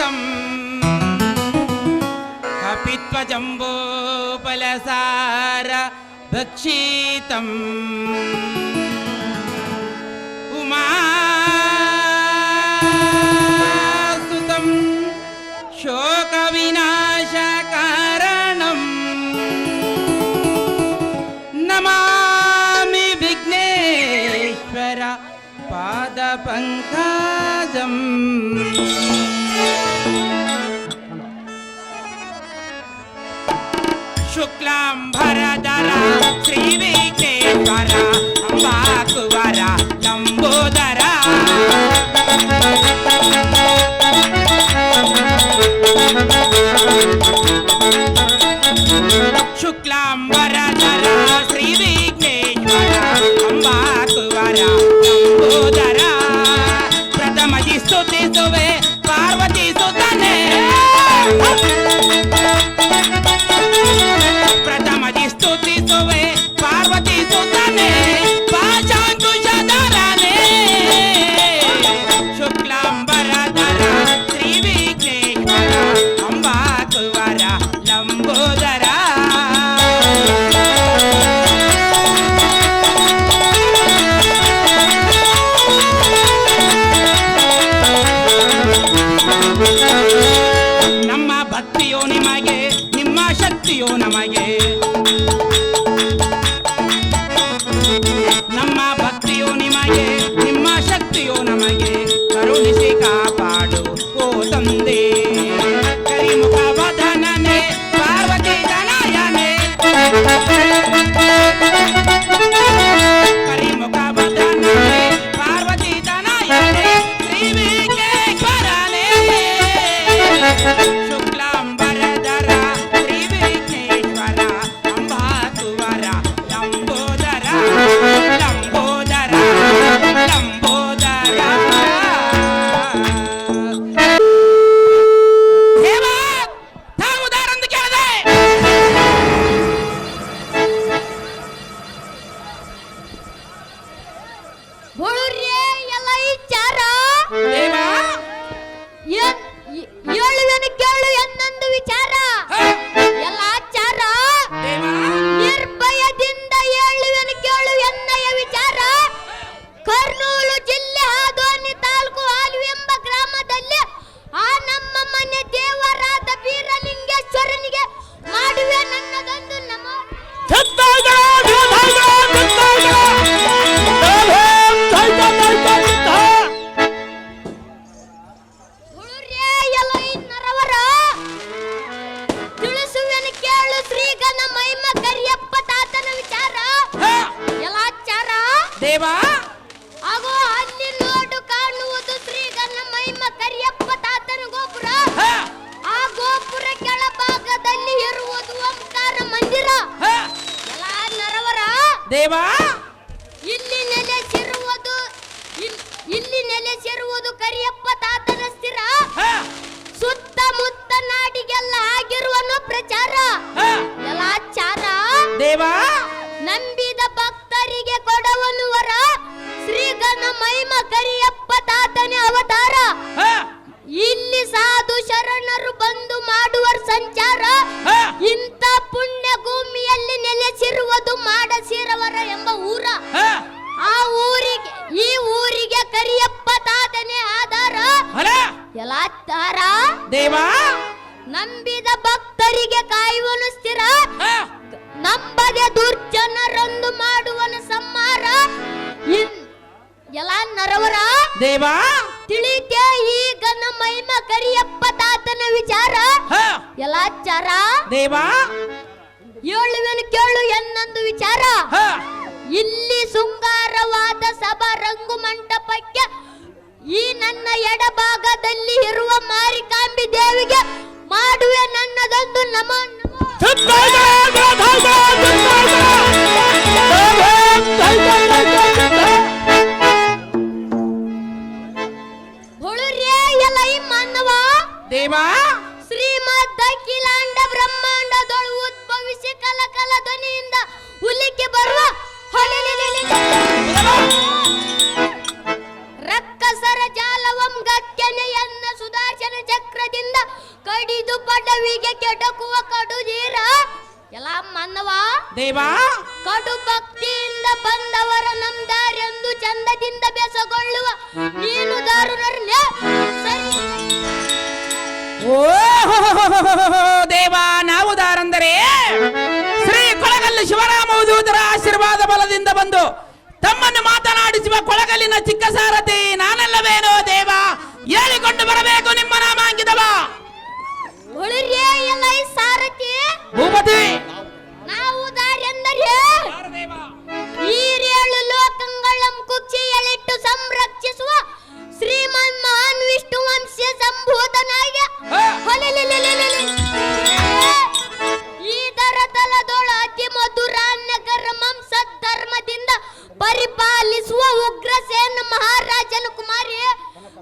अपि कपित्वजम्बोपलसार भक्षीतम् उमासुतम् शोकविनाशकारणम्। नमामि विघ्नेश्वर पादपङ्का शुक्लाम्भरधरा श्रीवेङ्केश्वर अम्बा ದೇವ! ಇಲ್ಲಿ ನೆಲೆಸಿರುವುದು ಇಲ್ಲಿ ನೆಲೆಸಿರುವುದು ಕರಿಯಪ್ಪ ತಾತನ ಸ್ಥಿರ. ಸುತ್ತಮುತ್ತ ನಾಡಿಗೆಲ್ಲ ಆಗಿರುವನು ಪ್ರಚಾರ. ಹ, ಲಾಚಾರ ದೇವ! ನಂಬಿದ ಭಕ್ತರಿಗೆ ಕೊಡವನು ವರ. ಶ್ರೀಗಣ ಮೈಮ ಕರಿಯಪ್ಪ ತಾತನ ಅವತಾರ. ಇಲ್ಲಿ ಸಾಧು ಶರಣರು ಬಂದು ಮಾಡುವ ಸಂಚಾರ. ಇಂಥ ಶಿರ್ವದು ಮಾಡಸಿರವರ ಎಂಬ ಊರ. ಆ ಊರಿಗೆ ಈ ಊರಿಗೆ ಕರಿಯಪ್ಪ ತಾತನೆ ಆಧಾರ ಎಲ್ಲ ತಾರ ದೇವಾ. ನಂಬಿದ ಭಕ್ತರಿಗೆ ಕಾಯುವನು ಸ್ಥಿರ. ನಂಬದೆ ದುರ್ಜನರೊಂದು ಮಾಡುವನು ಸಂಹಾರ. ಎಲ್ಲ ನರವರ ದೇವಾ. ತಿಳಿತೆ ಈಗ ಮೈಮ ಕರಿಯಪ್ಪ ತಾತನ ವಿಚಾರ. ಎಲ್ಲ ಚಾರ ದೇವಾ. ಏಳುವೆನು ಕೇಳು ಎನ್ನೊಂದು ವಿಚಾರ. ಇಲ್ಲಿ ಶೃಂಗಾರವಾದ ಸಭಾ ರಂಗು ಮಂಟಪಕ್ಕೆ ಈ ನನ್ನ ಎಡಭಾಗದಲ್ಲಿ ಇರುವ ಮಾರಿಕಾಂಬಿ ದೇವಿಗೆ ಮಾಡುವೆ ನನ್ನದೊಂದು ನಮ ನಮೋ. ಕೊಳಗಲ್ಲು ಶಿವರಾಮವಧೂತರ ಆಶೀರ್ವಾದ ಬಲದಿಂದ ಬಂದು ತಮ್ಮನ್ನು ಮಾತನಾಡಿಸುವ ಕೊಳಗಲಿನ ಚಿಕ್ಕ ಸಾರಥಿ ನಾನಲ್ಲವೇನೋ ದೇವ? ಹೇಳಿಕೊಂಡು ಬರಬೇಕು ನಿಮ್ಮ ನಾಮಾಂಕಿತವ. ಈ ಸಾರಥಿ? ಭೂಪತಿ! ನಾವು ದಾರೆಂದರೆ ಈರೇಳು ಲೋಕಂಗಳಂ ಕುಕ್ಷಿಯಲ್ಲಿಟ್ಟು ಸಂರಕ್ಷಿಸುವ ಶ್ರೀಮನ್ ಮಹಾನ್ ವಿಷ್ಣು ವಂಶ ಸಂಭೂತನಾಗ ಹಾ. ತಲದೊಳ ಅತಿ ಮಧುರ ನಗರಮಂ ಸದ್ಧರ್ಮದಿಂದ ಪರಿಪಾಲಿಸುವ ಉಗ್ರಸೇನ ಮಹಾರಾಜನ ಕುಮಾರಿ.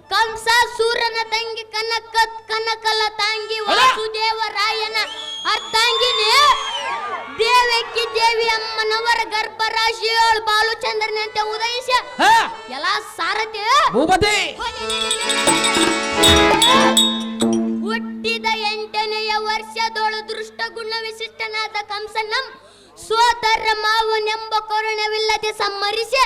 ಕಂಸಾಸೂರನ ತಂಗಿ ಕನಕ ಕನಕಲ ತಂಗಿ ವಾಸುದೇವರಾಯನ ಅರ್ಧಾಂಗಿನಿ. ದೇವಕ್ಕಿ ದೇವಿ ಅಮ್ಮನವರ ಗರ್ಭರಾಶಿ ಏಳು ಬಾಲುಚಂದ್ರನಂತೆ ಉದಯಿಸಿ. ಎಲ್ಲ ಸಾರಥಿ. ಭೂಪತಿ. ವರ್ಷದೊಳು ದೃಷ್ಟ ಗುಣ ವಿಶಿಷ್ಟನಾದ ಕಂಸನಂ ಸೋದರ ಮಾವನೆಂಬ ಕರುಣವಿಲ್ಲದೆ ಸಮ್ಮರಿಸಿ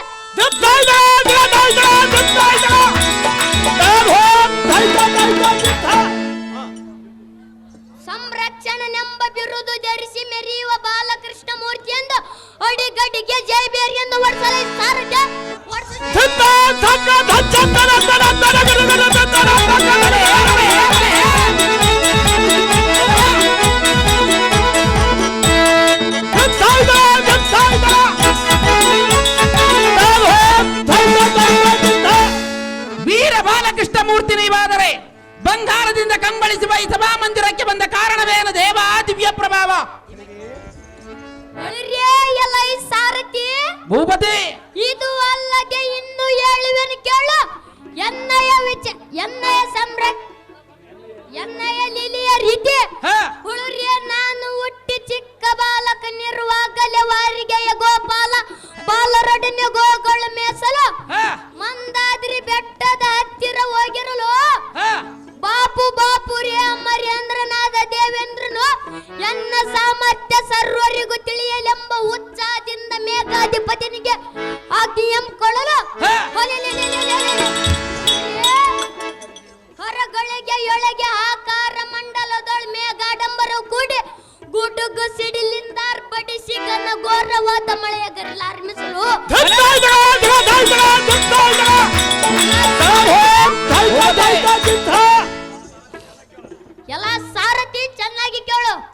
ಸಂರಕ್ಷಣನೆಂಬ ಬಿರುದು ಧರಿಸಿ ಮೆರೆಯುವ ಬಾಲಕೃಷ್ಣ ಮೂರ್ತಿ ಎಂದು ಅಡಿಗಡಿಗೆ ಜೈಬೇರಿ ಎಂದು ವರ್ಷಲ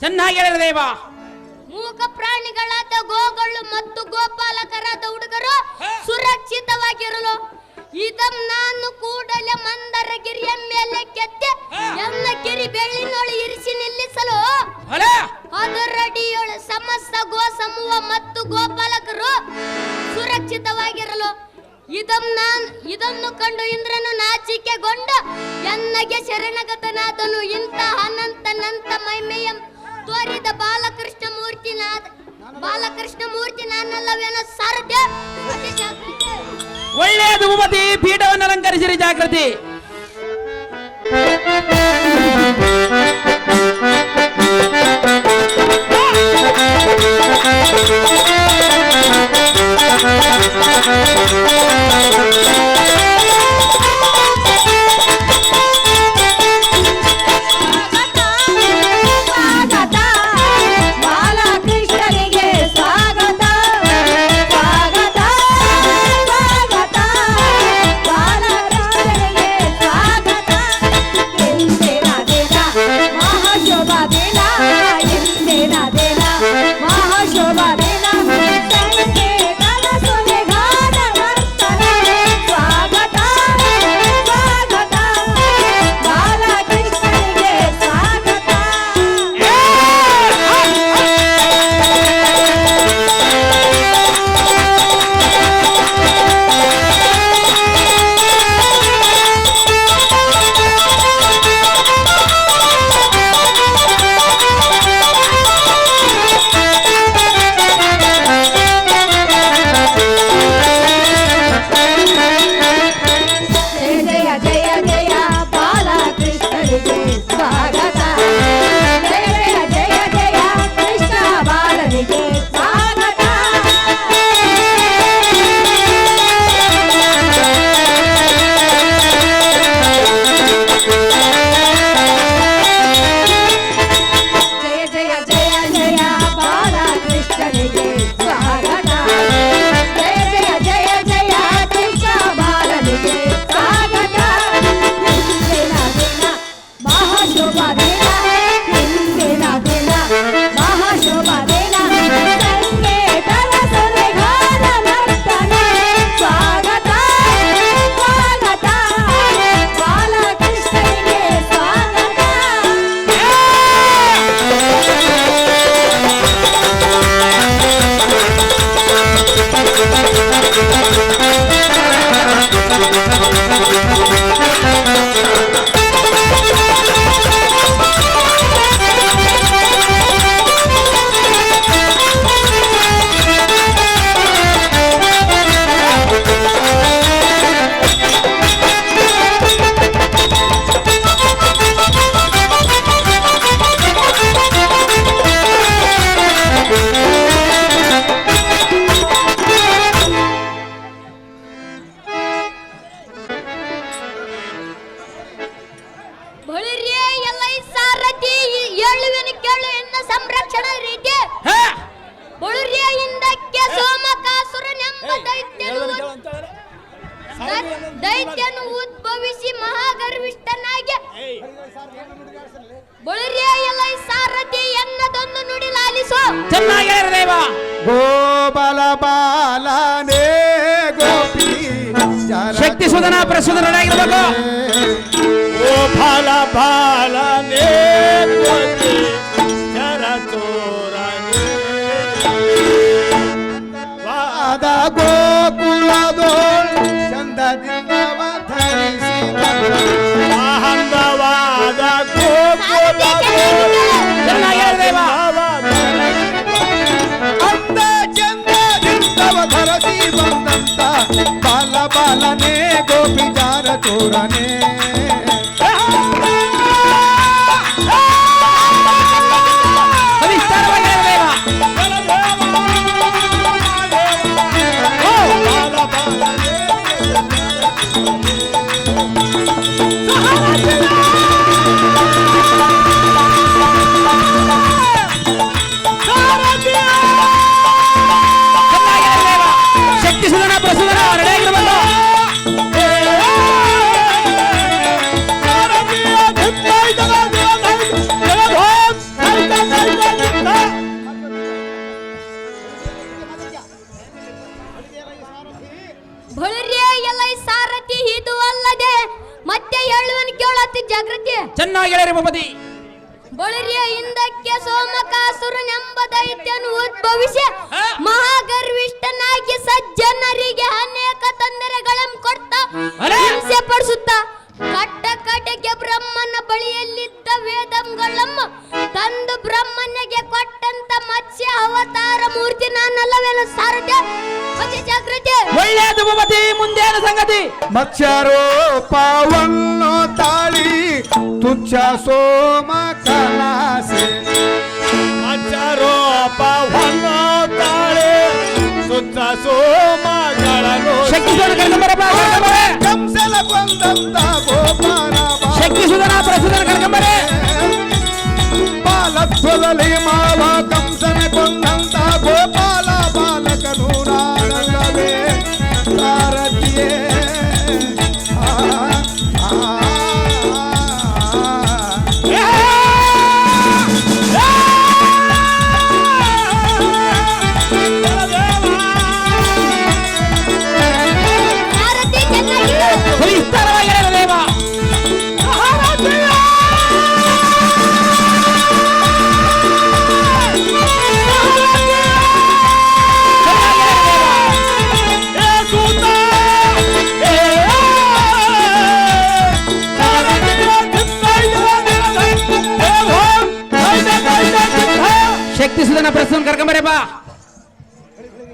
ಚೆನ್ನಾಗಿ ಹೇಳಿದ ದೇವ. ಮೂಕ ಪ್ರಾಣಿಗಳಾದ ಗೋಗಳು ಮತ್ತು ಗೋಪಾಲಕರಾದ ಹುಡುಗರು ಸುರಕ್ಷಿತವಾಗಿರಲು. ಇದಂ ನಾನು ಕೂಡಲೇ ಮಂದರಗಿರಿಯ ಮೇಲೆ ಕೆತ್ತೆ. ಎನ್ನ ಕಿರಿ ಬೆಳ್ಳಿನೊಳು ಇರಿಸಿ ನಿಲ್ಲಿಸಲು. ಅದರಡಿಯೊಳು ಸಮಸ್ತ ಗೋ ಸಮೂಹ ಮತ್ತು ಗೋಪಾಲಕರು ಸುರಕ್ಷಿತವಾಗಿರಲು. ಇದಂ ನಾನ್ ಇದನ್ನು ಕಂಡು ಇಂದ್ರನು ನಾಚಿಕೆಗೊಂಡು ಎನ್ನಗೆ ಶರಣಗತನಾದನು. ಇಂಥ ಅನಂತ ನಂತ ಮೈಮೆಯ ತೋರಿದ ಬಾಲಕೃಷ್ಣ ಮೂರ್ತಿ ನಾದ ಬಾಲಕೃಷ್ಣ ಮೂರ್ತಿ ನಾನಲ್ಲವೇನೋ ಸಾರಥ್ಯ ಅತಿ ಜಾಗೃತಿ. ಒಳ್ಳೆಯದು ಭೂಪತಿ ಪೀಠವನ್ನು ಅಲಂಕರಿಸಿರಿ ಜಾಗೃತಿ भालने कोती चरा चोराने वादा गोकुला दोल चंदा दिंगवा धरी सीता वाहंद वादा गोकुला दोल चंदा देवा अंत चंदा दिंगवा धरसी बंदंता बाला बाला ने गोपी जार चोराने ದೈತ್ಯನು ಉದ್ಭವಿಸಿ ಮಹಾಗರ್ವಿಷ್ಠನಾಗಿ ಸಜ್ಜನರಿಗೆ ಅನೇಕ ತೊಂದರೆಗಳನ್ನು ಕೊಡ್ತಾ. ಹಿಂಸೆ ಪಡಿಸುತ್ತಾ ಕಟ್ಟ ಕಡೆಗೆ ಬ್ರಹ್ಮನ ಬಳಿಯಲ್ಲಿದ್ದ ವೇದಂಗಳಮ್ಮ ತಂದು ಬ್ರಹ್ಮನಿಗೆ ಕೊಟ್ಟಂತ ಮತ್ಸ್ಯ ಅವತಾರ ಮೂರ್ತಿ ನಾನಲ್ಲವೇನು ಸಾರಥ್ಯ? ಜಾಗೃತಿ! ಒಳ್ಳೆಯದು ಭವತಿ ಮುಂದೇನ ಸಂಗತಿ? ಮತ್ಸ್ಯರೂಪವನ್ನು ತಾಳಿ ತುಚ್ಛ ಸೋಮ કાલી માં ಕರ್ಕೊಂಬರೆ ಬಾ.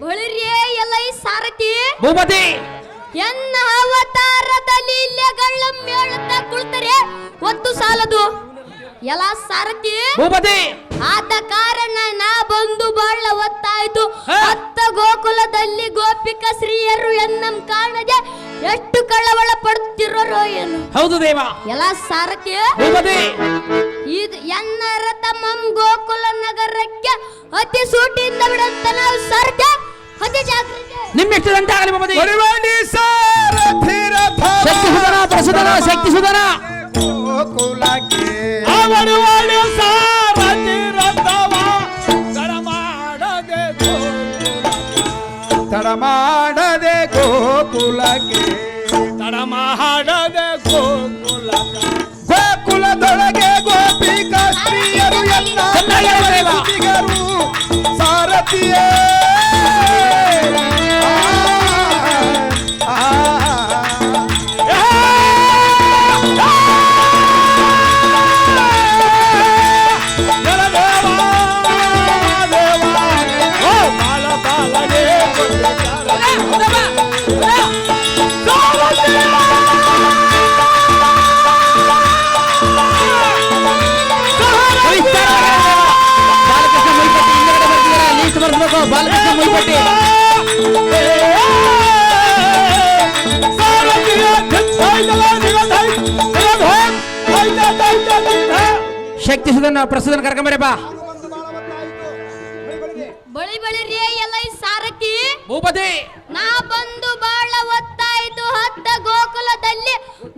ಬಳಿರಿಯೇ ಎಲ್ಲ ಈ ಸಾರಥಿ. ಭೂಪತಿ. ಎನ್ನ ಅವತಾರದಲ್ಲಿ ಇಲ್ಲೆಗಳ ಮೇಳುತ್ತಾ ಕುಳಿತರೆ ಒತ್ತು ಸಾಲದು. ಎಲ್ಲ ಸಾರಥಿ. ಭೂಪತಿ. ಆದ ಕಾರಣ ನಾ ಬಂದು ಬಹಳ ಒತ್ತಾಯ್ತು. ಅತ್ತ ಗೋಕುಲದಲ್ಲಿ ಗೋಪಿಕ ಸ್ತ್ರೀಯರು ಎನ್ನಂ ಕಾಣದೆ ಎಷ್ಟು ಕಳವಳ ಪಡುತ್ತಿರೋರು ಏನು? ಹೌದು ದೇವ. ಎಲ್ಲ ಸಾರಥಿ. ಭೂಪತಿ. ಇದು ಎನ್ನ ರಥಮಂ ಗೋಕುಲ ನಗರಕ್ಕೆ ಅತಿ ಸೂಟಿಯಿಂದ ಬಿಡಂತ ನಾವು ಸಾರಥಿ ಅತಿ ನಿಮ್ಮ ಎಷ್ಟು ಗಂಟೆ ಆಗಲಿ ಭೂಪತಿ ಪರಿವಾಣಿ ಸಾರಥಿ ರಥ ಶಕ್ತಿ ಸುಧನ ಪ್ರಸುಧನ ಶಕ್ತಿ ಸುಧನ ಗೋಕುಲಕ್ಕೆ ಅವರು ಸಾರಥಿ ರಥವ ಮಾಡದೆ ತಡ ಮಾಡದೆ ಗೋಕುಲಕ್ಕೆ ತಡ ಮಾಡದೆ ಗೋಕುಲ ಗೋಕುಲದೊಳಗೆ ಗೋಪಿಕಾ ಸ್ತ್ರೀಯರು ಎಲ್ಲ ಚೆನ್ನಾಗಿ ಪ್ರತಿಷ್ಠನ ಪ್ರಸ್ತುತನ ಕರ್ಕೊಂಬರೇ ಬಾ. ಬಳಿ ಬಳಿ ರೇ ಎಲ್ಲ ಸಾರಕ್ಕಿ. ಭೂಪತಿ. ನಾ ಬಂದು ಬಾಳ ಒತ್ತಾಯಿತು ಹತ್ತ ಗೋಕುಲದಲ್ಲಿ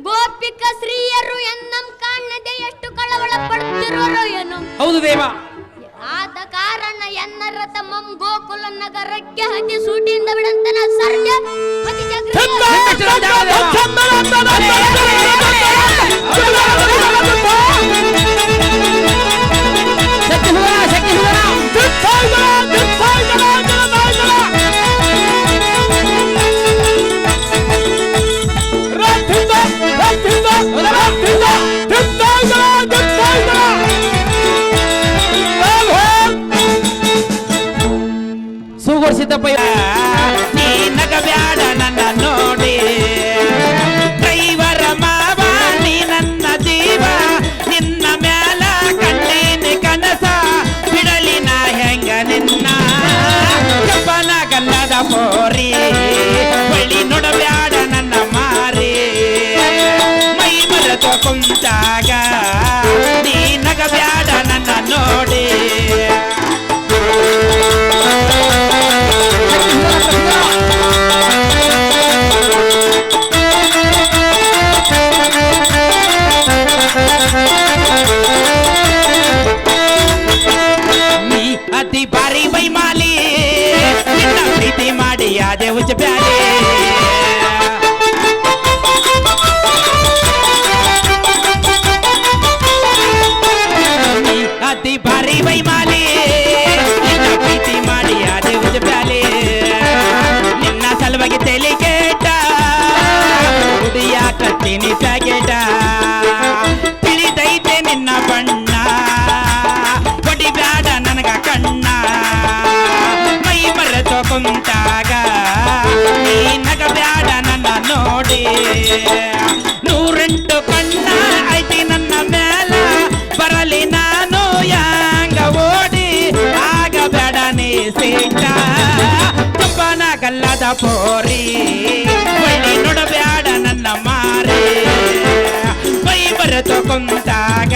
ಗೋಪಿಕ ಸ್ತ್ರೀಯರು ಎನ್ನಂ ಕಾಣದೆ ಎಷ್ಟು ಕಳವಳ ಪಡುತ್ತಿರುವರು ಏನು. ಹೌದು ದೇವ. ಆದ ಕಾರಣ ಎನ್ನರ ತಮ್ಮ ಗೋಕುಲ ನಗರಕ್ಕೆ ಹತಿ ಸೂಟಿಯಿಂದ ಬಿಡಂತನ ಸರ್ಜ ಹತಿ ಚಕ್ರ visita pra ele. Ah, ah, ah. ಪೋರಿ. ಬಳ್ಳಿ ನೋಡಬೇಡ ನನ್ನ ಮಾರಿ. ಬೈ ಬರೆದು ಕುಂತಾಗ.